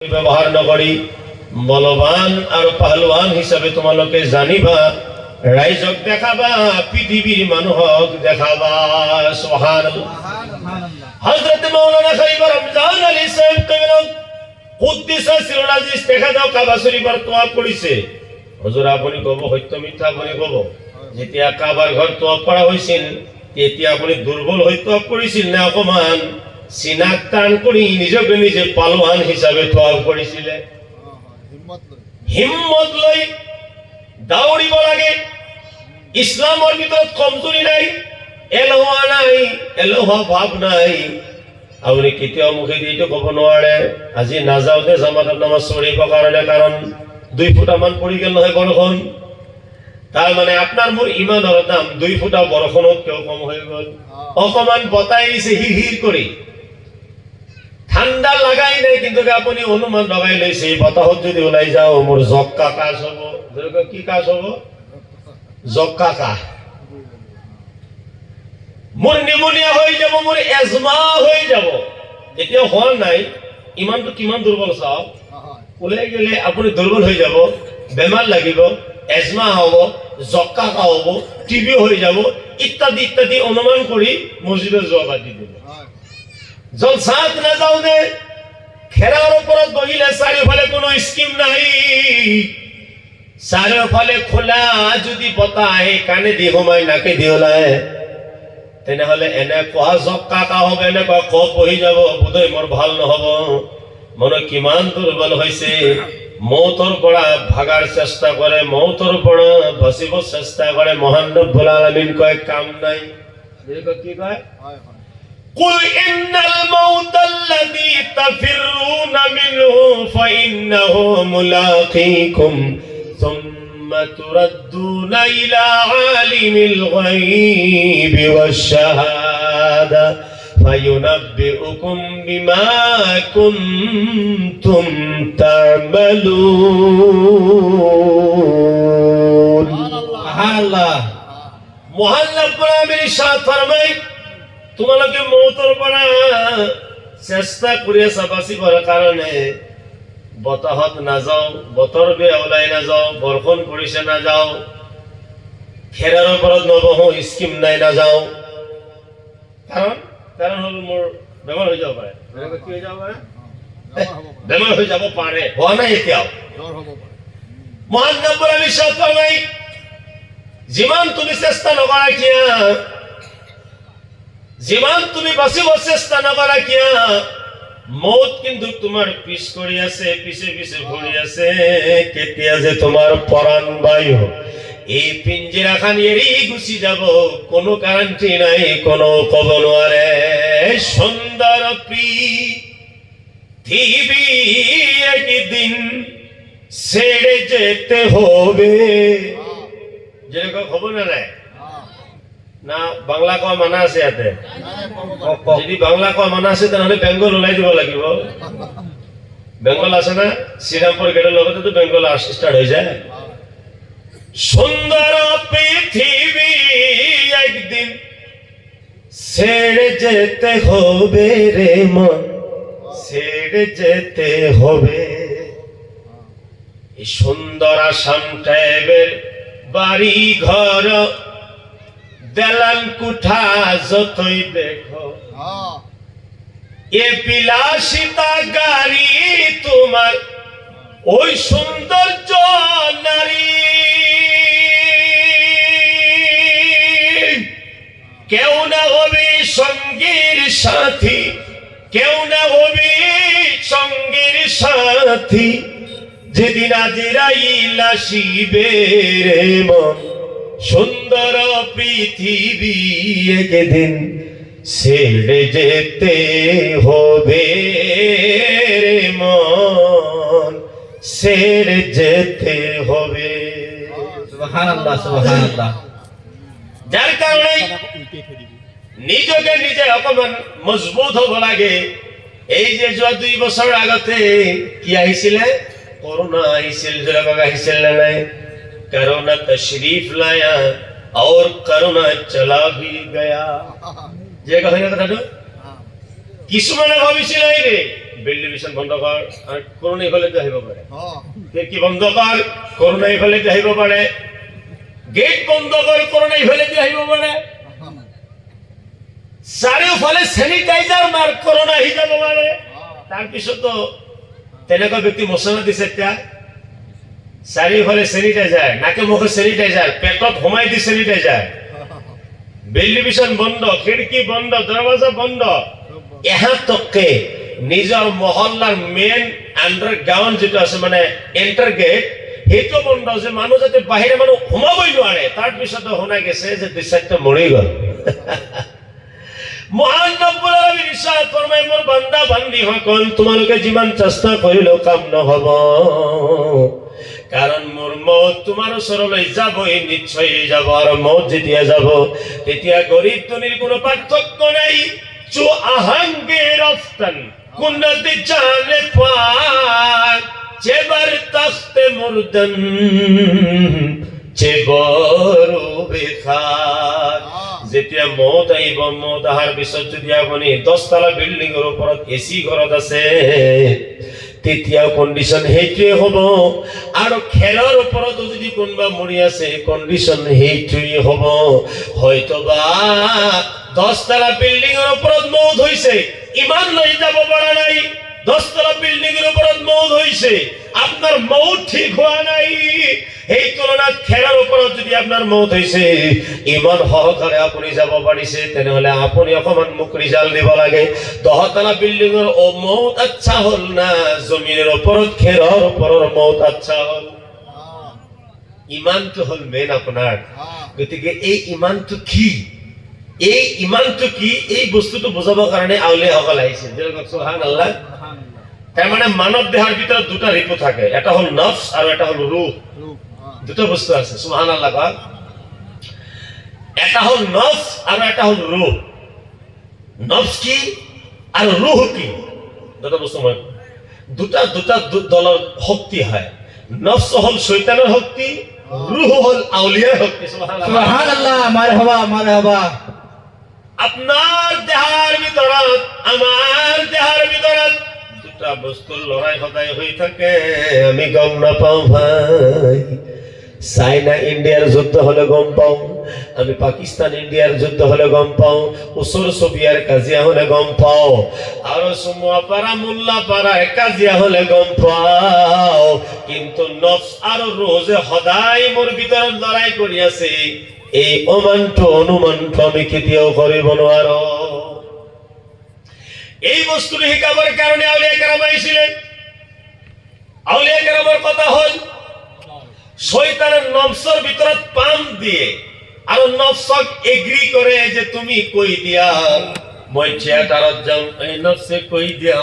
ব্যৱহাৰ নকৰি বলৱান আৰু পাহলৱান হিচাপে তোমালোকে জানিবা ৰাইজক দেখাবা পৃথিৱীৰ মানুহক দেখাবা চহান হজরত মৌলানা খলিফা রমজান আলী সাহেব কইলেন কুদ্দিসা সিরুল দেখা দাও কাবা শরীফৰ তোৱা কৰিছে হুজুৰ আপুনি ক'ব সত্য মিথ্যা আপুনি ক'ব। যেতিয়া কাবাৰ ঘৰ তোৱা পৰা হৈছিল তেতিয়া আপুনি দুৰ্বল হৈ তোৱা কৰিছিল নে অকমান? চিনাক টান কৰি নিজকে নিজে পালোৱান হিচাপে তোৱা কৰিছিলে হিম্মত লৈ দাউৰিব লাগে। ইছলামৰ ভিতৰত কমজুৰি নাই এলোহা নাই এলোহা ভাৱ নাই। আপুনি কেতিয়াও মুখেদি এইটো ক'ব নোৱাৰে। আজি নাযাওঁতে জামাতত নামাজ চৰিব কাৰণে কাৰণ দুই ফুটামান পৰি গ'ল নহয় বৰষুণ। তাৰ মানে আপোনাৰ মোৰ ইমানৰ দাম দুই ফুটা বৰষুণত কিয় কম হৈ গ'ল। অকমান বতাহ আহিছে হিৰ হিৰ কৰি। ঠাণ্ডা লাগাই নাই, কিন্তু আপুনি অনুমান লগাই লৈছে বতাহত যদি ওলাই যাওঁ, মোৰ জক্কা কাজ হ'ব। যেনেকৈ কি কাজ হ'ব? জক্কা কাহ। মোৰ নিমনিয়া হৈ যাব, মোৰ এজমা হৈ যাব। এতিয়া হোৱা নাই। ইমানটো কিমান দুৰ্বল চাওক। ওলাই গেলে আপুনি দুৰ্বল হৈ যাব, বেমাৰ লাগিব, এজমা হ'ব, জক্কা কাহ হ'ব, টিবি হৈ যাব, ইত্যাদি ইত্যাদি অনুমান কৰি মছজিদত যোৱা বাদ দি দিলে। জলসাত নাযাওঁ দে খেৰাৰ ওপৰত বহিলে চাৰিওফালে কোনো স্কিম নাই। চাৰিওফালে খোলা যদি বতাহ আহে কাণে দি সোমাই নাকে দি ওলায় তেনেহলে এনেকুৱা জক্কা কা হ'ব এনেকুৱা কপ বহি যাব বোধহয় মোৰ ভালো নহ'ব। মন কিমান দুৰ্বল হৈছে। মৌতৰ পৰা ভাগাৰ চেষ্টা কৰে মৌতৰ পৰা বচিব চেষ্টা কৰে। মহান ৰব্বুল আলামিন কয় কাম নাই। কি কয়? قل إن الموت الذي تفرون منه فإنه ملاقيكم ثم تردون إلى عالم الغيب والشهادة فينبئكم بما كنتم تعملون سبحان الله محل القرآن من الشهاد فرمي তোমালোকে মৌতৰ পৰা চেষ্টা কৰি আছা বাচিবৰ কাৰণে। বতাহত নাযাওঁ বতৰ বেয়া ওলাই নাযাওঁ বৰষুণ পৰিছে নাযাওঁ খেৰৰ ওপৰত নবহো স্কিম নাই নাযাওঁ। কাৰণ কাৰণ হ'ল মোৰ বেমাৰ হৈ যাব পাৰে। বেমাৰ কি হৈ যাব পাৰে? বেমাৰ হৈ যাব পাৰে। হোৱা নাই এতিয়াও। মহান নব্বুল বিশ্বাস ফৰমাই যিমান তুমি চেষ্টা নকৰা কিয়া যিমান তুমি বাচিব চেষ্টা নকৰা কিয়া? মৌত কিন্তু তোমাৰ পিছ কৰি আছে পিছে পিছে ঘূৰি আছে। কেতিয়া যে তোমাৰ পৰাণ বায়ু এই পিঞ্জিরা পিঞ্জিৰাখন এৰি গুচি যাব। কোনো garanti নাই কোনো ক'ব নোৱাৰে। সুন্দৰ পৃথিৱী একদিন ছেড়ে যেতে হবে। যেনেকৈ হ'ব নে নাই? না, বাংলা কোৱা মানা আছে ইয়াতে। যদি বাংলা কোৱা মানা আছে, তেনেহ'লে বেংগল ওলাই দিব লাগিব। বেংগল আছে না? শ্ৰীৰামপুৰ গেটৰ লগতেতো বেংগল ষ্টাৰ্ট হৈ যায়। সুন্দর পৃথিবী একদিন ছেড়ে যেতে হবে রে মন, ছেড়ে যেতে হবে। এই সুন্দর আসাম টাইপের বাড়ি ঘর দেলান কুঠা যতই দেখো। এ বিলাসিতা গাড়ি তোমার ওই সৌন্দর্য নারী। কেউ না হবে সঙ্গীর সাথী কেউ না হবে সঙ্গীর সাথী। যেদিন আজিরাইল আসিবে রে মন। সুন্দর পৃথিবী একদিন ছেড়ে যেতে হবে রে মন। ছেড়ে যেতে হবে। যার কারণে নিজকে নিজে অকমান মজবুত হ'ব লাগে। এই যে যোৱা দুই বছৰ আগতে কি আহিছিলে? কৰোণা আহিছিল জোৰাবাগ আহিছিল নে নাই? কৰোণা তশৰীফ লায়া और কৰোণা চলা ভি গয়া যে হয় না কিছুমানে ভাবিছিল এই ৰে টেলিভিশ্যন বন্ধ কৰ আৰু কৰোণা এইফালে আহিব পাৰে খিৰিকী বন্ধ কৰ কৰোণা এইফালে আহিব পাৰে গেট বন্ধ কৰ কৰোণা এইফালে আহিব পাৰে চাৰিওফালে চেনিটাইজাৰ মাৰ কৰোণা আহি যাব পাৰে তাৰপিছতো তেনেকুৱা ব্যক্তি মচনা দিছে এতিয়া চাৰিওফালে চেনিটাইজাৰ নাকে মুখে চেনিটাইজাৰ পেটত সোমাই দি চেনিটাইজাৰ ভেন্টিলেশ্যন বন্ধ খিৰিকী বন্ধ, দৰৱাজা বন্ধ। এহাতকে নিজৰ মহল্লাৰ মেইন আণ্ডাৰগ্ৰাউণ্ড যিটো আছে মানে এণ্টাৰ গেট সেইটো বন্ধ যে মানুহ যাতে বাহিৰে মানুহ সোমাবই নোৱাৰে তাৰপিছতো শুনা গৈছে যে দুই মৰি গ'ল। মহান ৰব্বুল আলামিন ইৰশাদ ফৰমায় মোৰ বান্দা বান্দীসকল তোমালোকে যিমান চেষ্টা কৰিলেও কাম নহ'ব। কাৰণ মোৰ মত তোমাৰ ওচৰলৈ যাবই নিশ্চয় যাব আৰু মত যেতিয়া যাব তেতিয়া গৰীব ধনীৰ কোনো পাৰ্থক্য নাই। চো আহাংগে রফতান কুন্নত জানে পাক চেবার তখতে মুরদন চেবর বেখার যেতিয়া মত আহিব মত অহাৰ পিছত যদি আপুনি দহতলা বিল্ডিঙৰ ওপৰত এচি ঘৰত আছে তেতিয়া কণ্ডিশ্যন সেইটোৱে হ'ব। আৰু খেলৰ ওপৰতো যদি কোনোবা মৰি আছে কণ্ডিশ্যন সেইটোৱে হ'ব। হয়তো বা দহতলা বিল্ডিঙৰ ওপৰত মৌত হৈছে। ইমান লৈ যাব পৰা নাই। দহতলা বিল্ডিঙৰ ওপৰত মৌত হৈছে আপোনাৰ মৌত ঠিক হোৱা নাই। সেই তুলনাত খেলাৰ ওপৰত যদি আপোনাৰ মৌত হৈছে ইমান সহকাৰে আপুনি যাব পাৰিছে তেনেহলে আপুনি অকমান মোক ৰিজাল্ট দিব লাগে। দহতলা বিল্ডিঙৰ অ মৌত আচ্ছা হ'ল না জমিনৰ ওপৰত খেৰৰ ওপৰৰ মৌত আচ্ছা হ'ল। ইমানটো হ'ল মেইন আপোনাৰ গতিকে এই ইমানটো কি? এই ইমানটো কি? এই বস্তুটো বুজাবৰ কাৰণে আউলিয়াসকল আহিছিল যেনেকৈ সুবহান আল্লাহ তাৰমানে মানৱ দেহৰ ভিতৰত দুটা ৰিপু থাকে। এটা হ'ল নফছ আৰু এটা হ'ল ৰুহ। দুটো বস্তু আছে। সুবহান আল্লাহ কওক এটা হ'ল নফছ আৰু এটা হ'ল ৰুহ। নফছ কি আৰু ৰুহ কি? দুটা বস্তু মই দুটা দুটা দলৰ শক্তি হয়। নফছ হ'ল চৈতানৰ শক্তি ৰুহ হ'ল আউলিয়াৰ শক্তি। সুবহানাল্লাহ। মারহাবা মারহাবা আপোনাৰ দেহাৰ ভিতৰত আমাৰ দেহাৰ ভিতৰত দুটা বস্তুৰ লৰাই সদায় হৈ থাকে। আমি গম নাপাওঁ ভাই। চাইনা ইণ্ডিয়াৰ যুদ্ধ হলে গম পাওঁ। আমি পাকিস্তান ইণ্ডিয়াৰ যুদ্ধ হলে গম পাওঁ। ওচৰ চুবুৰীয়াৰ কাজিয়া হলে গম পাওঁ। আৰু চুমুৱাপাৰা মোল্লাপাৰাৰ কাজিয়া হলে গম পাওঁ। কিন্তু নফছ আৰু ৰোজে সদায় মোৰ ভিতৰত লৰাই কৰি আছে এই অমানটো অনুমানটো আমি কেতিয়াও কৰিব নোৱাৰো এই বস্তুটো শিকাবৰ কাৰণে আউলিয়া কেৰাম আহিছিলেন আউলিয়া কেৰামৰ কথা হ'ল শৈতানের নফসর ভিতৰত পাম দিয়ে আৰু নফসক এগ্ৰি কৰে যে তুমি কৈ দিয়া? মই থিয়েটাৰত যাম, এই নফসে কৈ দিয়া?